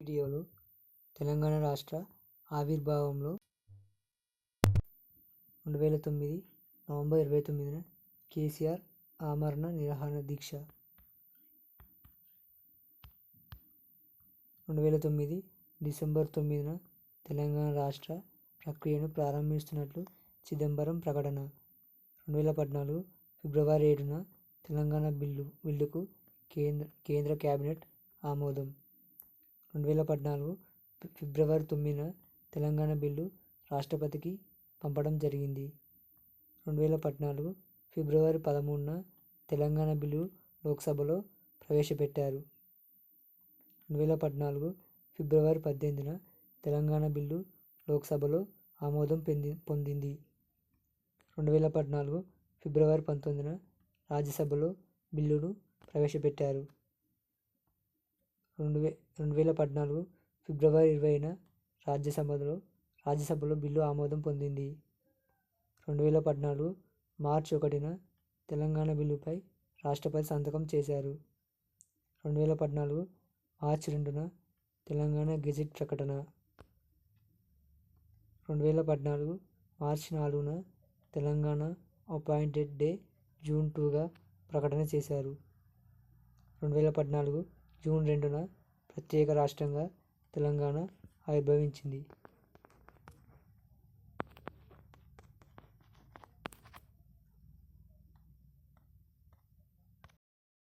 వీడియోలు తెలంగాణ రాష్ట్ర ఆవిర్భావంలో రెండు వేల తొమ్మిది నవంబర్ ఇరవై తొమ్మిదిన కేసీఆర్ ఆమరణ నిరాహార దీక్ష. రెండు వేల తొమ్మిది డిసెంబర్ తొమ్మిదిన తెలంగాణ రాష్ట్ర ప్రక్రియను ప్రారంభిస్తున్నట్లు చిదంబరం ప్రకటన. రెండు వేల పద్నాలుగు ఫిబ్రవరి ఏడున తెలంగాణ బిల్లు బిల్లుకు కేంద్ర కేంద్ర కేబినెట్ ఆమోదం. రెండు వేల పద్నాలుగు ఫిబ్రవరి తొమ్మిదిన తెలంగాణ బిల్లు రాష్ట్రపతికి పంపడం జరిగింది. రెండు వేల పద్నాలుగు ఫిబ్రవరి పదమూడున తెలంగాణ బిల్లు లోక్సభలో ప్రవేశపెట్టారు. రెండు వేల పద్నాలుగు ఫిబ్రవరి పద్దెనిమిదిన తెలంగాణ బిల్లు లోక్సభలో ఆమోదం పొంది పొందింది. రెండు వేల పద్నాలుగు ఫిబ్రవరి పంతొమ్మిదిన రాజ్యసభలో బిల్లును ప్రవేశపెట్టారు. రెండు వే రెండు వేల పద్నాలుగు ఫిబ్రవరి ఇరవైన రాజ్యసభలో రాజ్యసభలో బిల్లు ఆమోదం పొందింది. రెండు వేల పద్నాలుగు మార్చి ఒకటిన తెలంగాణ బిల్లుపై రాష్ట్రపతి సంతకం చేశారు. రెండు వేల పద్నాలుగు మార్చి రెండున తెలంగాణ గెజిట్ ప్రకటన. రెండు వేల పద్నాలుగు మార్చి నాలుగున తెలంగాణ అపాయింటెడ్ డే జూన్ టూగా ప్రకటన చేశారు. రెండు వేల పద్నాలుగు జూన్ రెండున ప్రత్యేక రాష్ట్రంగా తెలంగాణ ఆవిర్భవించింది.